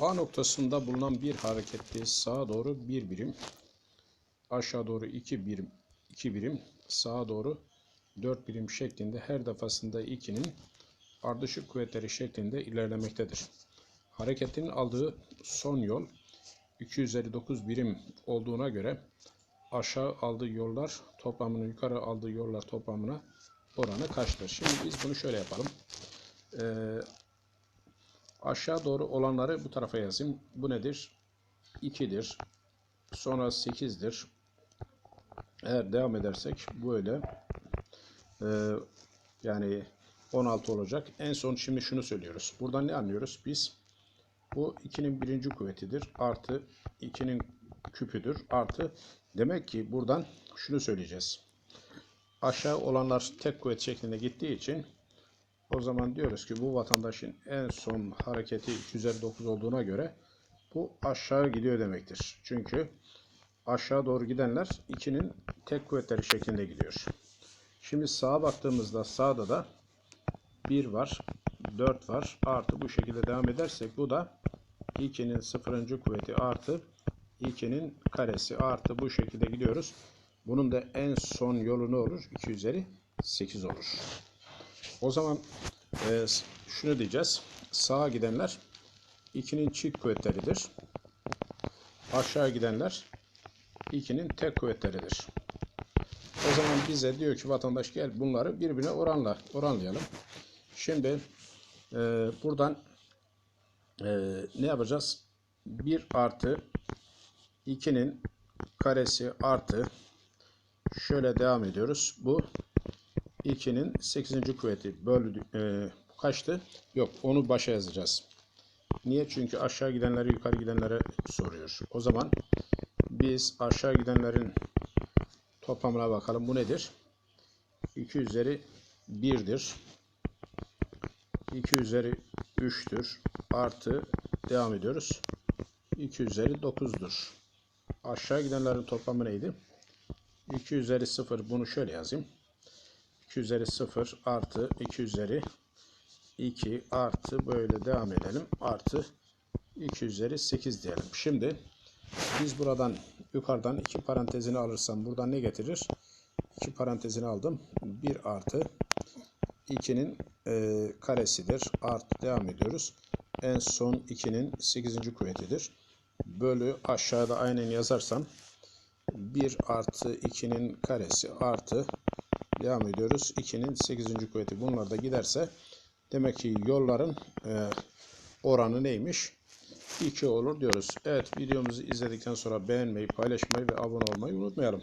A noktasında bulunan bir hareketli sağa doğru bir birim, aşağı doğru iki birim, iki birim, sağa doğru dört birim şeklinde her defasında 2'nin ardışık kuvvetleri şeklinde ilerlemektedir. Hareketin aldığı son yol 259 birim olduğuna göre aşağı aldığı yollar toplamını yukarı aldığı yollar toplamına oranı kaçtır? Şimdi biz bunu şöyle yapalım. Ee, aşağı doğru olanları bu tarafa yazayım. Bu nedir? 2'dir. Sonra 8'dir. Eğer devam edersek böyle ee, yani 16 olacak. En son şimdi şunu söylüyoruz. Buradan ne anlıyoruz? Biz bu 2'nin birinci kuvvetidir. Artı 2'nin küpüdür. Artı demek ki buradan şunu söyleyeceğiz. Aşağı olanlar tek kuvvet şeklinde gittiği için o zaman diyoruz ki bu vatandaşın en son hareketi 259 olduğuna göre bu aşağı gidiyor demektir. Çünkü aşağı doğru gidenler 2'nin tek kuvvetleri şeklinde gidiyor. Şimdi sağa baktığımızda sağda da 1 var, 4 var. Artı bu şekilde devam edersek bu da 2'nin sıfırıncı kuvveti artı 2'nin karesi artı bu şekilde gidiyoruz. Bunun da en son yolu ne olur? 2 üzeri 8 olur. O zaman e, şunu diyeceğiz. Sağa gidenler 2'nin çift kuvvetleridir. Aşağı gidenler 2'nin tek kuvvetleridir. O zaman bize diyor ki vatandaş gel bunları birbirine oranla oranlayalım. Şimdi e, buradan e, ne yapacağız? 1 artı 2'nin karesi artı şöyle devam ediyoruz. Bu 2'nin 8. kuvveti böldü e, kaçtı? Yok onu başa yazacağız. Niye? Çünkü aşağı gidenleri yukarı gidenlere soruyor. O zaman biz aşağı gidenlerin toplamına bakalım. Bu nedir? 2 üzeri 1'dir. 2 üzeri 3'tür. Artı devam ediyoruz. 2 üzeri 9'dur. Aşağı gidenlerin toplamı neydi? 2 üzeri 0 bunu şöyle yazayım. 2 üzeri 0 artı 2 üzeri 2 artı böyle devam edelim. Artı 2 üzeri 8 diyelim. Şimdi biz buradan yukarıdan iki parantezini alırsam buradan ne getirir? 2 parantezini aldım. 1 artı 2'nin e, karesidir. Artı devam ediyoruz. En son 2'nin 8. kuvvetidir. Bölü aşağıda aynen yazarsam 1 artı 2'nin karesi artı devam ediyoruz. 2'nin 8. kuvveti. Bunlar da giderse demek ki yolların e, oranı neymiş? 2 olur diyoruz. Evet videomuzu izledikten sonra beğenmeyi, paylaşmayı ve abone olmayı unutmayalım.